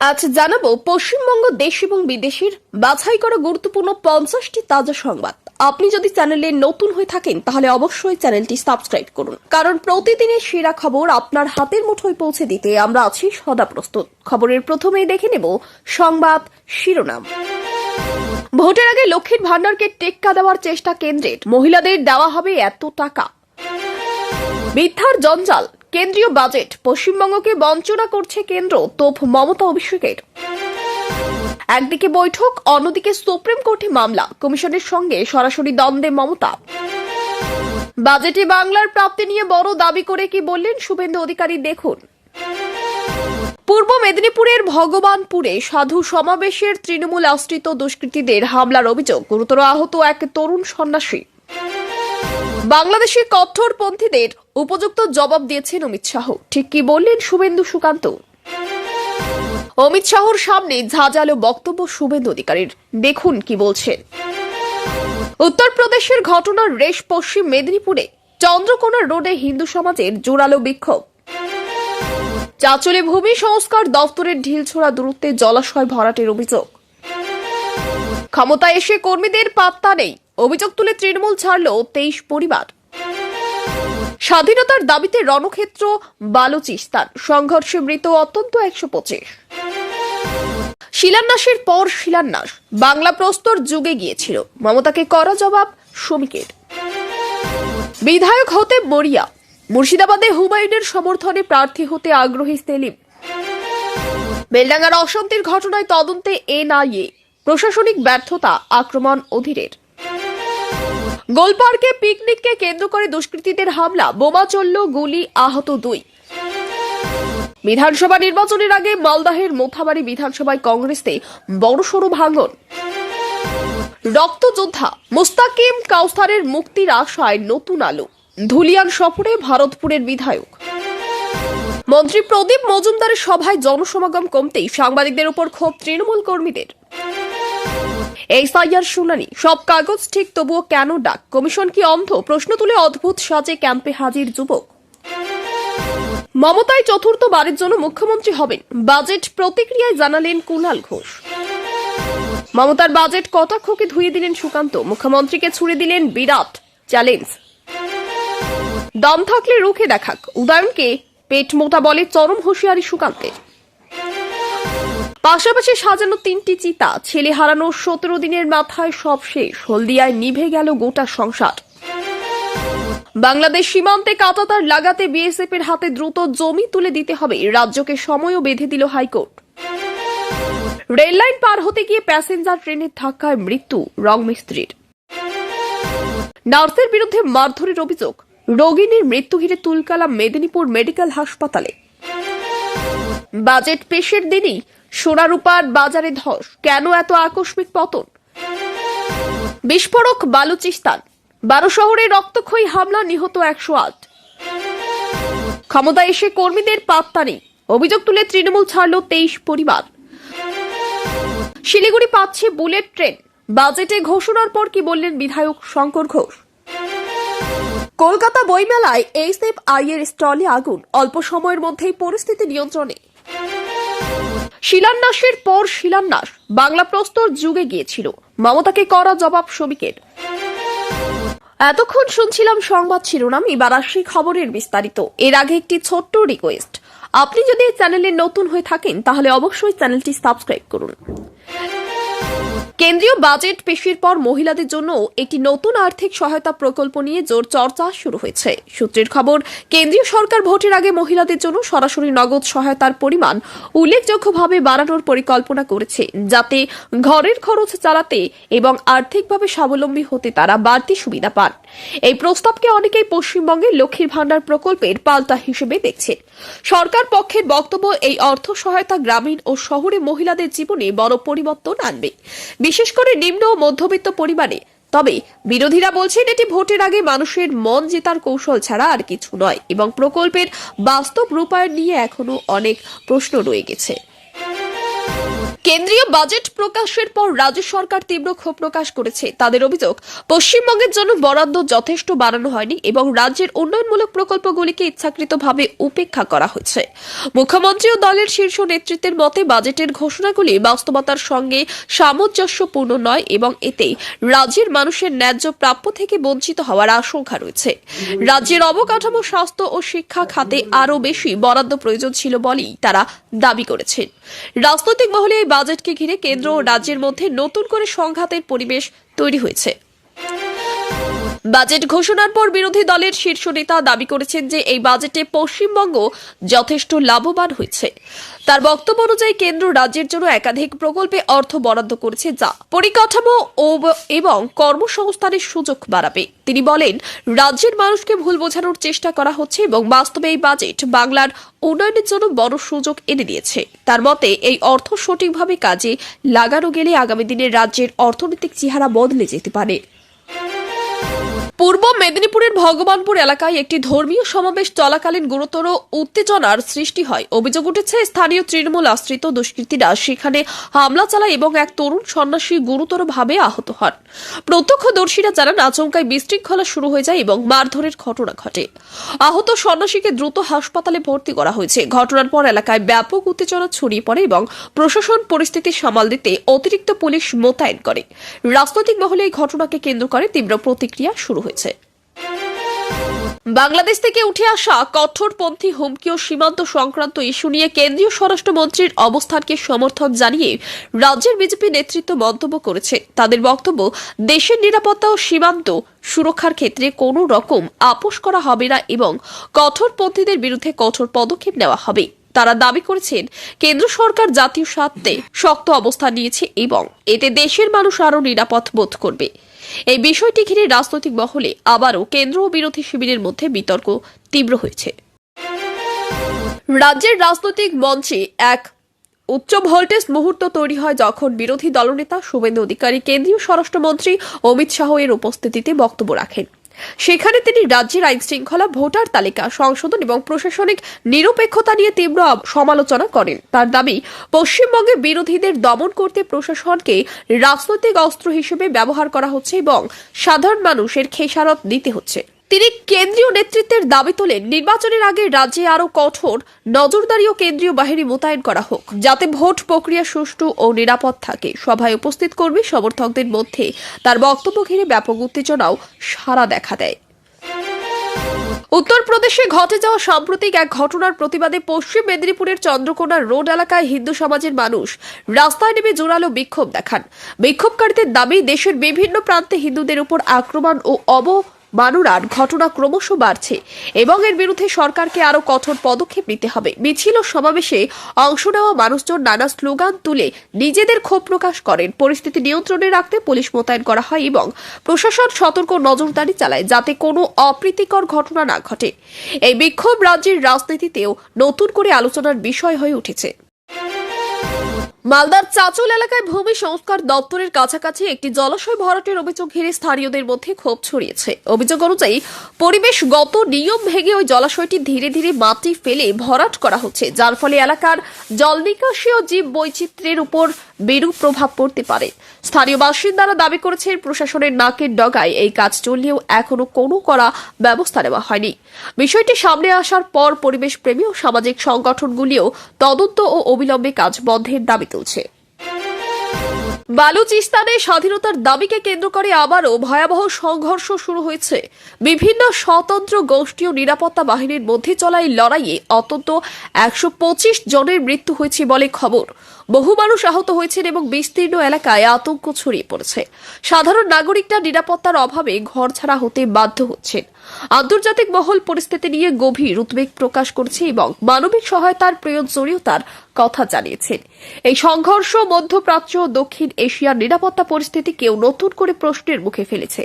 আজ জানাব পশ্চিমবঙ্গ দেশ এবং বিদেশের বাছাই করা গুরুত্বপূর্ণ পঞ্চাশটি তাজা সংবাদ। আপনি যদি চ্যানেলে নতুন হয়ে থাকেন, তাহলে অবশ্যই চ্যানেলটি সাবস্ক্রাইব করুন। কারণ প্রতিদিনের সেরা খবর আপনার হাতের মুঠোয় পৌঁছে দিতে আমরা আছি সদা প্রস্তুত। খবরের প্রথমেই দেখে নেব সংবাদ শিরোনাম। ভোটের আগে লক্ষ্মীর ভান্ডারকে টেক্কা দেওয়ার চেষ্টা কেন্দ্রের। মহিলাদের দেওয়া হবে এত টাকা। মিথ্যার জঞ্জাল কেন্দ্রীয় বাজেট পশ্চিমবঙ্গকে বঞ্চনা করছে কেন্দ্র, তোপ মমতা অভিষেকের। একদিকে বৈঠক, অন্যদিকে সুপ্রিম কোর্টে মামলা, কমিশনের সঙ্গে সরাসরি দ্বন্দ্বে মমতা। বাজেটে বাংলার প্রাপ্তি নিয়ে বড় দাবি করে কি বললেন শুভেন্দু অধিকারী, দেখুন। পূর্ব মেদিনীপুরের ভগবানপুরে সাধু সমাবেশের তৃণমূল আশ্রিত দুষ্কৃতীদের হামলার অভিযোগ, গুরুতর আহত এক তরুণ সন্ন্যাসী। বাংলাদেশে কঠোরপন্থীদের উপযুক্ত জবাব দিয়েছেন অমিত শাহ। ঠিক কি বললেন শুভেন্দু সুকান্ত? অমিত শাহর সামনে ঝাঁঝালো বক্তব্য শুভেন্দু অধিকারীর। দেখুন কি বলছেন। উত্তরপ্রদেশের ঘটনার রেশ পশ্চিম মেদিনীপুরে চন্দ্রকোনা রোডে হিন্দু সমাজের জোরালো বিক্ষোভ। চাচলে ভূমি সংস্কার দফতরের ঢিল ঢিলছোড়া দূরত্বে জলাশয় ভরাটের অভিযোগ। ক্ষমতা এসে কর্মীদের পাত্তা নেই। অভিযোগ তুলে তৃণমূল ছাড়ল তেইশ পরিবার। স্বাধীনতার দাবিতে রণক্ষেত্র, বালুচিস্তান। সংঘর্ষে মৃত অত্যন্ত একশো পঁচিশ। শিলান্যাসের পর শিলান্যাস। বাংলা প্রস্তর যুগে গিয়েছিল। মমতাকে করা জবাব শ্রমিকের বিধায়ক হতে মরিয়া। মুর্শিদাবাদে হুমায়ুনের সমর্থনে প্রার্থী হতে আগ্রহী সেলিম। বেলডাঙ্গার অশান্তির ঘটনায় তদন্তে এনআইএ। প্রশাসনিক ব্যর্থতা আক্রমণ অধীরের। গোলপার্কে পিকনিককে কেন্দ্র করে দুষ্কৃতীদের হামলা, বোমা চলল, গুলি আহত দুই। বিধানসভা নির্বাচনের আগে মালদাহের মোথাবাড়ি বিধানসভায় কংগ্রেসে বড়সড় ভাঙন। রক্তযোদ্ধা মুস্তাকিম কাউসারের মুক্তির আশায় নতুন আলো। ধুলিয়ান সফরে ভারতপুরের বিধায়ক। মন্ত্রী প্রদীপ মজুমদারের সভায় জনসমাগম কমতেই সাংবাদিকদের উপর ক্ষোভ তৃণমূল কর্মীদের। এসআইআর শুনানি। সব কাগজ ঠিক, তবুও কেন ডাক? কমিশন কি অন্ধ? প্রশ্ন তুলে অদ্ভুত সাজে ক্যাম্পে হাজির যুবক। মমতায় চতুর্থবারের জন্য মুখ্যমন্ত্রী হবেন। বাজেট প্রতিক্রিয়ায় জানালেন কুণাল ঘোষ। মমতার বাজেট কটাক্ষকে ধুয়ে দিলেন সুকান্ত। মুখ্যমন্ত্রীকে ছুড়ে দিলেন বিরাট চ্যালেঞ্জ। দম থাকলে রুখে দেখাক। উদয়নকে পেট মোটা বলে চরম হুঁশিয়ারি সুকান্তের। পাশাপাশি সাজানো তিনটি চিতা, ছেলে হারানো সতেরো দিনের মাথায় সব শেষ, হলদিয়ায় নিভে গেল গোটা সংসার। বাংলাদেশ সীমান্তে কাটাতার লাগাতে বিএসএফ এর হাতে দ্রুত জমি তুলে দিতে হবে, রাজ্যকে সময়ও বেঁধে দিল হাইকোর্ট। রেললাইন পার হতে গিয়ে প্যাসেঞ্জার ট্রেনের ধাক্কায় মৃত্যু, রং মিস্ত্রির। নার্সের বিরুদ্ধে মারধরের অভিযোগ রোগিনীর মৃত্যু ঘিরে তুলকালাম মেদিনীপুর মেডিকেল হাসপাতালে। বাজেট পেশের দিনই সোনারূপার বাজারে ধস কেন এত আকস্মিক পতন? বিস্ফোরক বালুচিস্তান। বারো শহরে রক্তক্ষয়ী হামলা নিহত একশো আট। ক্ষমতা এসে কর্মীদের পাত্তা নেই। অভিযোগ তুলে তৃণমূল ছাড়ল তেইশ পরিবার। শিলিগুড়ি পাচ্ছে বুলেট ট্রেন। বাজেটে ঘোষণার পর কি বললেন বিধায়ক শঙ্কর ঘোষ? কলকাতা বইমেলায় এইসএফ আই এর স্টলে আগুন। অল্প সময়ের মধ্যেই পরিস্থিতি নিয়ন্ত্রণে। শিলান্যাসের পর শিলান্যাস বাংলা প্রস্তর যুগে গিয়েছিল। মমতাকে করা জবাব শ্রমিকের। এতক্ষণ শুনছিলাম সংবাদ শিরোনাম, এবার আসি খবরের বিস্তারিত। এর আগে একটি ছোট্ট রিকোয়েস্ট আপনি যদি এই চ্যানেলে নতুন হয়ে থাকেন, তাহলে অবশ্যই চ্যানেলটি সাবস্ক্রাইব করুন। কেন্দ্রীয় বাজেট পেশের পর মহিলাদের জন্য একটি নতুন আর্থিক সহায়তা প্রকল্প নিয়ে জোর চর্চা শুরু হয়েছে। সূত্রের খবর, কেন্দ্রীয় সরকার ভোটের আগে মহিলাদের জন্য সরাসরি নগদ সহায়তার পরিমাণ উল্লেখযোগ্যভাবে বাড়ানোর পরিকল্পনা করেছে, যাতে ঘরের খরচ চালাতে এবং আর্থিকভাবে স্বাবলম্বী হতে তারা বাড়তি সুবিধা পান। এই প্রস্তাবকে অনেকেই পশ্চিমবঙ্গের লক্ষ্মীর ভাণ্ডার প্রকল্পের পাল্টা হিসেবে দেখছে সরকার পক্ষের বক্তব্য, এই অর্থ সহায়তা গ্রামীণ ও শহরে মহিলাদের জীবনে বড় পরিবর্তন আনবে। বিশেষ করে নিম্ন ও মধ্যবিত্ত পরিবারে। তবে বিরোধীরা বলছেন, এটি ভোটের আগে মানুষের মন জেতার কৌশল ছাড়া আর কিছু নয় এবং প্রকল্পের বাস্তব রূপায়ণ নিয়ে এখনও অনেক প্রশ্ন রয়ে গেছে। কেন্দ্রীয় বাজেট প্রকাশের পর রাজ্য সরকার তীব্র ক্ষোভ প্রকাশ করেছে। তাদের অভিযোগ, পশ্চিমবঙ্গের জন্য বরাদ্দ যথেষ্ট বাড়ানো হয়নি এবং রাজ্যের উন্নয়নমূলক প্রকল্পগুলিকে ইচ্ছাকৃতভাবে উপেক্ষা করা হয়েছে মুখ্যমন্ত্রী ও দলের শীর্ষ নেতৃত্বের মতে বাজেটের ঘোষণাগুলি বাস্তবতার সঙ্গে সামঞ্জস্যপূর্ণ নয় এবং এতে রাজ্যের মানুষের ন্যায্য প্রাপ্য থেকে বঞ্চিত হওয়ার আশঙ্কা রয়েছে। রাজ্যের অবকাঠামো, স্বাস্থ্য ও শিক্ষা খাতে আরও বেশি বরাদ্দ প্রয়োজন ছিল বলেই তারা দাবি করেছেন। রাজনৈতিক মহলে এই বাজেটকে ঘিরে কেন্দ্র ও রাজ্যের মধ্যে নতুন করে সংঘাতের পরিবেশ তৈরি হয়েছে। বাজেট ঘোষণার পর বিরোধী দলের শীর্ষ নেতা দাবি করেছেন যে এই বাজেটে পশ্চিমবঙ্গ যথেষ্ট লাভবান হয়েছে। তার বক্তব্য অনুযায়ী কেন্দ্র রাজ্যের জন্য একাধিক প্রকল্পে অর্থ বরাদ্দ করেছে যা পরিকাঠামো এবং কর্মসংস্থানের সুযোগ বাড়াবে। তিনি বলেন, রাজ্যের মানুষকে ভুল বোঝানোর চেষ্টা করা হচ্ছে এবং বাস্তবে এই বাজেট বাংলার উন্নয়নের জন্য বড় সুযোগ এনে দিয়েছে। তার মতে, এই অর্থ সঠিকভাবে কাজে লাগানো গেলে আগামী দিনে রাজ্যের অর্থনৈতিক চেহারা বদলে যেতে পারে। পূর্ব মেদিনীপুরের ভগবানপুর এলাকায় একটি ধর্মীয় সমাবেশ চলাকালীন গুরুতর উত্তেজনার সৃষ্টি হয়। অভিযোগ উঠেছে, স্থানীয় তৃণমূল আশ্রিত দুষ্কৃতীরা সেখানে হামলা চালায় এবং এক তরুণ সন্ন্যাসী গুরুতরভাবে আহত হন। প্রত্যক্ষদর্শীরা জানান, আচমকায় বিশৃঙ্খলা শুরু হয়ে যায় এবং মারধরের ঘটনা ঘটে। আহত সন্ন্যাসীকে দ্রুত হাসপাতালে ভর্তি করা হয়েছে। ঘটনার পর এলাকায় ব্যাপক উত্তেজনা ছড়িয়ে পড়ে এবং প্রশাসন পরিস্থিতি সামাল দিতে অতিরিক্ত পুলিশ মোতায়েন করে। রাজনৈতিক মহলে এই ঘটনাকে কেন্দ্র করে তীব্র প্রতিক্রিয়া শুরু হয়েছে। বাংলাদেশ থেকে উঠে আসা কঠোরপন্থী, হুমকি ও সীমান্ত সংক্রান্ত ইস্যু নিয়ে কেন্দ্রীয় স্বরাষ্ট্রমন্ত্রীর অবস্থানকে সমর্থন জানিয়ে রাজ্যের বিজেপি নেতৃত্ব মন্তব্য করেছে। তাদের বক্তব্য, দেশের নিরাপত্তা ও সীমান্ত সুরক্ষার ক্ষেত্রে কোনো রকম আপোষ করা হবে না এবং কঠোরপন্থীদের বিরুদ্ধে কঠোর পদক্ষেপ নেওয়া হবে। তারা দাবি করেছেন, কেন্দ্র সরকার জাতীয় স্বার্থে শক্ত অবস্থান নিয়েছে এবং এতে দেশের মানুষ আরও নিরাপদ বোধ করবে। এই বিষয়টি ঘিরে রাজনৈতিক মহলে আবারও কেন্দ্র ও বিরোধী শিবিরের মধ্যে বিতর্ক তীব্র হয়েছে। রাজ্যের রাজনৈতিক মঞ্চে এক উচ্চ ভোল্টেজ মুহূর্ত তৈরি হয় যখন বিরোধী দলনেতা শুভেন্দু অধিকারী, কেন্দ্রীয় স্বরাষ্ট্রমন্ত্রী অমিত শাহ এর উপস্থিতিতে বক্তব্য রাখেন। সেখানে তিনি রাজ্যের আইন শৃঙ্খলা ভোটার তালিকা, সংশোধন এবং প্রশাসনিক নিরপেক্ষতা নিয়ে তীব্র সমালোচনা করেন। তার দাবি, পশ্চিমবঙ্গে বিরোধীদের দমন করতে প্রশাসনকে রাজনৈতিক অস্ত্র হিসেবে ব্যবহার করা হচ্ছে এবং সাধারণ মানুষের খেসারত দিতে হচ্ছে। তিনি কেন্দ্রীয় নেতৃত্বের দাবি তোলেন নির্বাচনের আগে রাজ্যে আরও কঠোর, নজরদারি ও কেন্দ্রীয় বাহিনী মোতায়েন করা হোক, যাতে ভোট প্রক্রিয়া সুষ্ঠু ও নিরাপদ থাকে। সভায় উপস্থিত কর্মী সমর্থকদের মধ্যে তার বক্তব্য ঘিরে ব্যাপক উত্তেজনাও সারা দেখা দেয়। উত্তরপ্রদেশে ঘটে যাওয়া সাম্প্রতিক এক ঘটনার প্রতিবাদে পশ্চিম মেদিনীপুরের চন্দ্রকোনা রোড এলাকায় হিন্দু সমাজের মানুষ রাস্তায় নেমে জোরালো বিক্ষোভ দেখান। বিক্ষোভকারীদের দাবি, দেশের বিভিন্ন প্রান্তে হিন্দুদের উপর আক্রমণ ও অবমাননার ঘটনা ক্রমশ বাড়ছে এবং এর বিরুদ্ধে সরকারকে আরও কঠোর পদক্ষেপ নিতে হবে। মিছিল ও সমাবেশে অংশ নেওয়া মানুষজন নানা স্লোগান তুলে নিজেদের ক্ষোভ প্রকাশ করেন। পরিস্থিতি নিয়ন্ত্রণে রাখতে পুলিশ মোতায়েন করা হয় এবং প্রশাসন সতর্ক নজরদারি চালায় যাতে কোনো অপ্রীতিকর ঘটনা না ঘটে। এই বিক্ষোভ রাজ্যের রাজনীতিতেও নতুন করে আলোচনার বিষয় হয়ে উঠেছে। মালদার চাচল এলাকায় ভূমি সংস্কার দপ্তরের কাছাকাছি একটি জলাশয় ভরাটের অভিযোগ ঘিরে স্থানীয়দের মধ্যে ক্ষোভ ছড়িয়েছে। অভিযোগ অনুযায়ী, পরিবেশগত নিয়ম ভেঙে ওই জলাশয়টি ধীরে ধীরে মাটি ফেলে ভরাট করা হচ্ছে, যার ফলে এলাকার জল নিকাশি ও জীব বৈচিত্র্যের উপর বিরূপ প্রভাব পড়তে পারে। স্থানীয় বাসিন্দারা দাবি করেছেন প্রশাসনের নাকের ডগায় এই কাজ চললেও এখনও কোনো করা ব্যবস্থা নেওয়া হয়নি। বিষয়টি সামনে আসার পর পরিবেশ প্রেমী ও সামাজিক সংগঠনগুলিও তদন্ত ও অবিলম্বে কাজ বন্ধের দাবি তুলছে। বালুচিস্তানে স্বাধীনতার দাবিকে কেন্দ্র করে আবারও ভয়াবহ সংঘর্ষ শুরু হয়েছে। বিভিন্ন স্বতন্ত্র গোষ্ঠী ও নিরাপত্তা বাহিনীর মধ্যে চলা এই লড়াইয়ে অন্তত একশো জনের মৃত্যু হয়েছে বলে খবর। বহু মানুষ আহত হয়েছেন এবং বিস্তীর্ণ এলাকায় আতঙ্ক ছড়িয়ে পড়েছে। সাধারণ নাগরিকরা নিরাপত্তার অভাবে ঘর ছাড়া হতে বাধ্য হচ্ছেন। আন্তর্জাতিক মহল পরিস্থিতি নিয়ে গভীর উদ্বেগ প্রকাশ করছে এবং মানবিক সহায়তার প্রয়োজনীয়তার কথা জানিয়েছেন। এই সংঘর্ষ মধ্যপ্রাচ্য ও দক্ষিণ এশিয়ার নিরাপত্তা পরিস্থিতি কেউ নতুন করে প্রশ্নের মুখে ফেলেছে।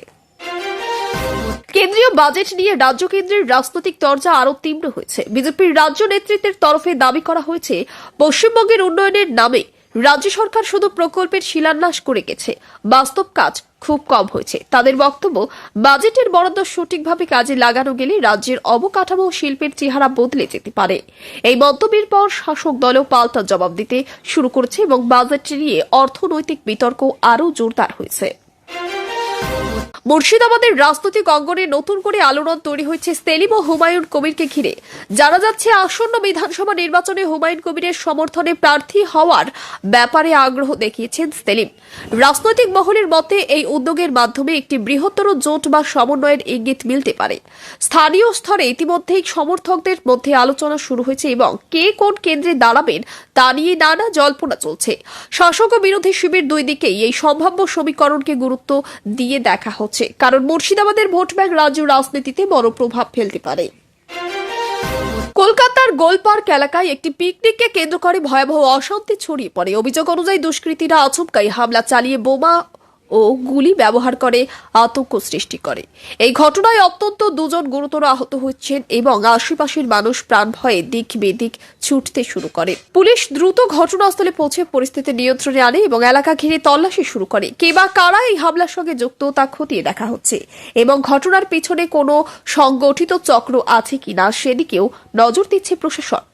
কেন্দ্রীয় বাজেট নিয়ে রাজ্য কেন্দ্রের রাজনৈতিক তর্জা আরও তীব্র হয়েছে। বিজেপির রাজ্য নেতৃত্বের তরফে দাবি করা হয়েছে, পশ্চিমবঙ্গের উন্নয়নের নামে রাজ্য সরকার শুধু প্রকল্পের শিলান্যাস করে গেছে। বাস্তব কাজ খুব কম হয়েছে। তাদের বক্তব্য, বাজেটের বরাদ্দ সঠিকভাবে কাজে লাগানো গেলে রাজ্যের অবকাঠামো শিল্পের চেহারা বদলে যেতে পারে। এই মন্তব্যের পর শাসক দলও পাল্টা জবাব দিতে শুরু করেছে এবং বাজেট নিয়ে অর্থনৈতিক বিতর্ক আরও জোরদার হয়েছে। মুর্শিদাবাদের রাজনৈতিক অঙ্গনে নতুন করে আলোড়ন তৈরি হয়েছে সেলিম ও হুমায়ুন কবিরকে ঘিরে। জানা যাচ্ছে, আসন্ন বিধানসভা নির্বাচনে হুমায়ুন কবিরের সমর্থনে প্রার্থী হওয়ার ব্যাপারে আগ্রহ দেখিয়েছেন সেলিম। রাজনৈতিক মহলের মতে, এই উদ্যোগের মাধ্যমে একটি বৃহত্তর জোট বা সমন্বয়ের ইঙ্গিত মিলতে পারে। স্থানীয় স্তরে ইতিমধ্যেই সমর্থকদের মধ্যে আলোচনা শুরু হয়েছে এবং কে কোন কেন্দ্রে দাঁড়াবেন তা নিয়ে নানা জল্পনা চলছে। শাসক ও বিরোধী শিবির দুই দিকেই এই সম্ভাব্য সমীকরণকে গুরুত্ব দিয়ে দেখা হচ্ছে। কারণ মুর্শিদাবাদের ভোট ব্যাংক রাজ্য রাজনীতিতে বড় প্রভাব ফেলতে পারে। কলকাতার গোলপার্ক এলাকায় একটি পিকনিককে কেন্দ্র করে ভয়াবহ অশান্তি ছড়িয়ে পড়ে। অভিযোগ অনুযায়ী দুষ্কৃতীরা আচমকাই হামলা চালিয়ে বোমা ও গুলি ব্যবহার করে, আতঙ্ক সৃষ্টি করে। এই ঘটনায় অত্যন্ত দুজন গুরুতর আহত হচ্ছেন এবং আশেপাশের মানুষ প্রাণ ভয়ে দিক বেদিক ছুটতে শুরু করে। পুলিশ দ্রুত ঘটনাস্থলে পৌঁছে পরিস্থিতি নিয়ন্ত্রণে আনে এবং এলাকা ঘিরে তল্লাশি শুরু করে। কে বা কারা এই হামলার সঙ্গে যুক্ত তা খতিয়ে দেখা হচ্ছে এবং ঘটনার পিছনে কোনো সংগঠিত চক্র আছে কিনা সেদিকেও নজর দিচ্ছে প্রশাসন।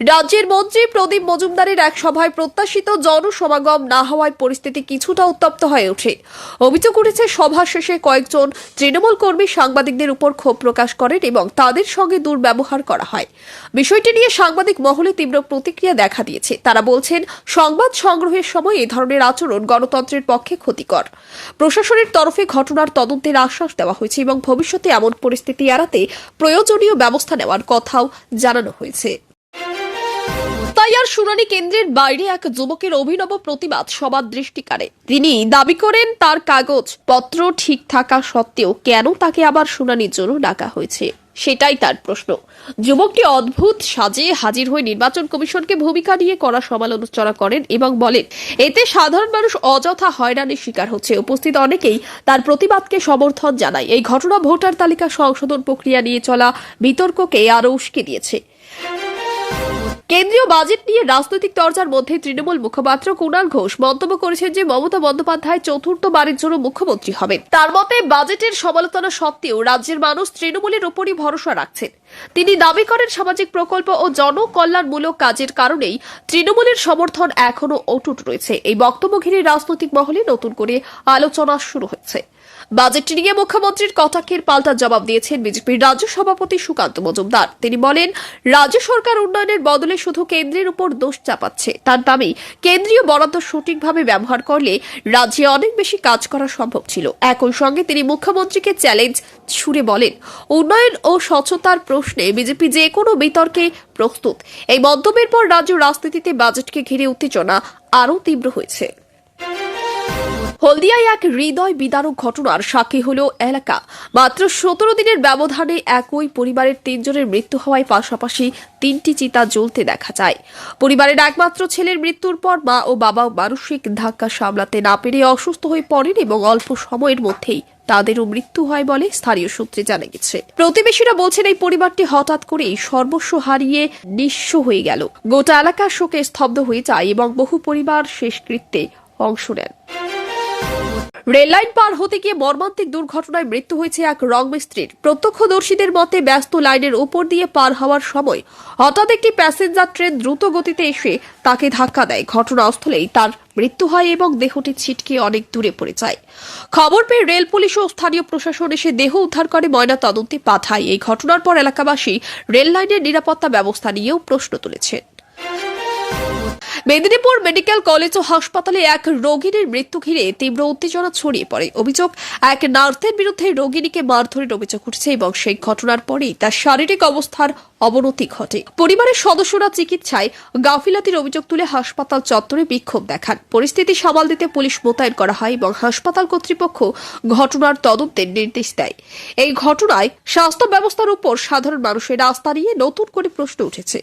রাজ্যের মন্ত্রী প্রদীপ মজুমদারের এক সভায় প্রত্যাশিত জনসমাগম না হওয়ায় পরিস্থিতি কিছুটা উত্তপ্ত হয়ে ওঠে। অভিযোগ উঠেছে, সভা শেষে কয়েকজন তৃণমূল কর্মী সাংবাদিকদের উপর ক্ষোভ প্রকাশ করেন এবং তাদের সঙ্গে দুর্ব্যবহার করা হয়। বিষয়টি নিয়ে সাংবাদিক মহলে তীব্র প্রতিক্রিয়া দেখা দিয়েছে। তারা বলছেন, সংবাদ সংগ্রহের সময় এ ধরনের আচরণ গণতন্ত্রের পক্ষে ক্ষতিকর। প্রশাসনের তরফে ঘটনার তদন্তের আশ্বাস দেওয়া হয়েছে এবং ভবিষ্যতে এমন পরিস্থিতি এড়াতে প্রয়োজনীয় ব্যবস্থা নেওয়ার কথাও জানানো হয়েছে। তাই আর শুনানি কেন্দ্রের বাইরে এক যুবকের অভিনব প্রতিবাদ সবার দৃষ্টি কাড়ে। তিনি দাবি করেন, তার কাগজ পত্র ঠিক থাকা সত্ত্বেও কেন তাকে আবার শুনানির জন্য ডাকা হয়েছে? সেটাই তার প্রশ্ন। যুবকটি অদ্ভুত সাজে হাজির হয়ে নির্বাচন কমিশনকে ভূমিকা নিয়ে করা সমালোচনা করেন এবং বলেন, এতে সাধারণ মানুষ অযথা হয়রানির শিকার হচ্ছে। উপস্থিত অনেকেই তার প্রতিবাদকে সমর্থন জানায়। এই ঘটনা ভোটার তালিকা সংশোধন প্রক্রিয়া নিয়ে চলা বিতর্ককে আরও উস্কে দিয়েছে। কেন্দ্রীয় বাজেট নিয়ে রাজনৈতিক চর্চার মধ্যে তৃণমূল মুখপাত্র কুণাল ঘোষ মন্তব্য করেছেন যে মমতা বন্দ্যোপাধ্যায় চতুর্থবারের জন্য মুখ্যমন্ত্রী হবেন। তার মতে, বাজেটের সমালোচনা সত্ত্বেও রাজ্যের মানুষ তৃণমূলের উপরই ভরসা রাখছেন। তিনি দাবি করেন, সামাজিক প্রকল্প ও জনকল্যাণমূলক কাজের কারণেই তৃণমূলের সমর্থন এখনও অটুট রয়েছে। এই বক্তব্য ঘিরে রাজনৈতিক মহলে নতুন করে আলোচনা শুরু হয়েছে। বাজেটটি নিয়ে মুখ্যমন্ত্রীর কটাক্ষের পাল্টা জবাব দিয়েছেন বিজেপির রাজ্য সভাপতি সুকান্ত মজুমদার। তিনি বলেন, রাজ্য সরকার উন্নয়নের বদলে শুধু কেন্দ্রের উপর দোষ চাপাচ্ছে। তার দাবি, কেন্দ্রীয় বরাদ্দ সঠিকভাবে ব্যবহার করলে রাজ্যে অনেক বেশি কাজ করা সম্ভব ছিল। একই সঙ্গে তিনি মুখ্যমন্ত্রীকে চ্যালেঞ্জ ছুড়ে বলেন, উন্নয়ন ও স্বচ্ছতার প্রশ্নে বিজেপি যে কোনো বিতর্কে প্রস্তুত। এই মন্তব্যের পর রাজ্য রাজনীতিতে বাজেটকে ঘিরে উত্তেজনা আরও তীব্র হয়েছে। হলদিয়ায় এক হৃদয় বিদারক ঘটনার সাক্ষী হল এলাকা। মাত্র সতেরো দিনের ব্যবধানে একই পরিবারের তিনজনের মৃত্যু হওয়ায় পাশাপাশি তিনটি চিতা জ্বলতে দেখা যায়। পরিবারের একমাত্র ছেলের মৃত্যুর পর মা ও বাবা মানসিক ধাক্কা সামলাতে না পেরে অসুস্থ হয়ে পড়েন এবং অল্প সময়ের মধ্যেই তাদেরও মৃত্যু হয় বলে স্থানীয় সূত্রে জানা গেছে। প্রতিবেশীরা বলছেন, এই পরিবারটি হঠাৎ করেই সর্বস্ব হারিয়ে নিঃস্ব হয়ে গেল। গোটা এলাকার শোকে স্তব্ধ হয়ে যায় এবং বহু পরিবার শেষকৃত্যে অংশ নেন। রেললাইন পার হতে গিয়ে মর্মান্তিক দুর্ঘটনায় মৃত্যু হয়েছে এক রং মিস্ত্রির। প্রত্যক্ষদর্শীদের মতে ব্যস্ত লাইনের উপর দিয়ে পার হওয়ার সময় হঠাৎ একটি প্যাসেঞ্জার ট্রেন দ্রুত গতিতে এসে তাকে ধাক্কা দেয়। ঘটনাস্থলেই তার মৃত্যু হয় এবং দেহটি ছিটকে অনেক দূরে পড়ে যায়। খবর পেয়ে রেল পুলিশ ও স্থানীয় প্রশাসন এসে দেহ উদ্ধার করে ময়না তদন্তে পাঠায়। এই ঘটনার পর এলাকাবাসী রেল লাইনের নিরাপত্তা ব্যবস্থা নিয়েও প্রশ্ন তুলেছেন। মেদিনীপুর মেডিকেল কলেজ ও হাসপাতালে এক রোগীর মৃত্যু ঘিরে তীব্র উত্তেজনা ছড়িয়ে পড়ে। অভিযোগ, এক নার্সের বিরুদ্ধে রোগিনীকে মারধরের অভিযোগ উঠছে এবং সেই ঘটনার পরেই তার শারীরিক অবস্থার অবনতি ঘটে। পরিবারের সদস্যরা চিকিৎসায় গাফিলাতির অভিযোগ তুলে হাসপাতাল চত্বরে বিক্ষোভ দেখান। পরিস্থিতি সামাল দিতে পুলিশ মোতায়েন করা হয় এবং হাসপাতাল কর্তৃপক্ষ ঘটনার তদন্তের নির্দেশ দেয়। এই ঘটনায় স্বাস্থ্য ব্যবস্থার উপর সাধারণ মানুষের আস্থা নিয়ে নতুন করে প্রশ্ন উঠেছে।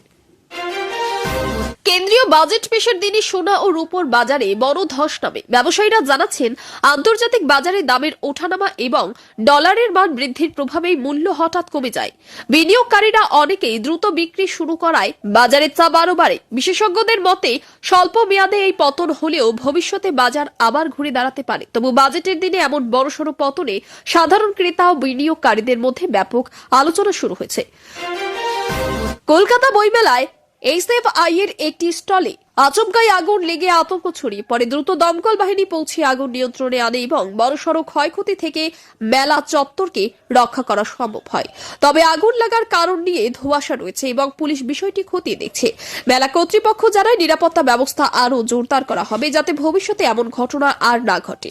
কেন্দ্রীয় বাজেট পেশের দিনে সোনা ও রূপোর বাজারে বড় ধস নামে। ব্যবসায়ীরা জানাচ্ছেন, আন্তর্জাতিক বাজারে দামের ওঠানামা এবং ডলারের মান বৃদ্ধির প্রভাবেই মূল্য হঠাৎ কমে যায়। বিনিয়োগকারীরা অনেকেই দ্রুত বিক্রি শুরু করায় বাজারের চাপ আরও বাড়ে। বিশেষজ্ঞদের মতে, স্বল্প মেয়াদে এই পতন হলেও ভবিষ্যতে বাজার আবার ঘুরে দাঁড়াতে পারে। তবু বাজেটের দিনে এমন বড়সড় পতনে সাধারণ ক্রেতা ও বিনিয়োগকারীদের মধ্যে ব্যাপক আলোচনা শুরু হয়েছে। কলকাতা বইমেলায় এসএফআই এর একটি স্টলে আচমকাই আগুন লেগে আতঙ্ক ছড়িয়ে পরে দ্রুত দমকল বাহিনী পৌঁছে আগুন নিয়ন্ত্রণে আনে এবং বড়সড় ক্ষয়ক্ষতি থেকে মেলা চত্বরকে রক্ষা করা সম্ভব হয়। তবে আগুন লাগার কারণ নিয়ে ধোঁয়াশা রয়েছে এবং পুলিশ বিষয়টি খতিয়ে দেখছে। মেলা কর্তৃপক্ষ জানায় নিরাপত্তা ব্যবস্থা আরও জোরদার করা হবে যাতে ভবিষ্যতে এমন ঘটনা আর না ঘটে।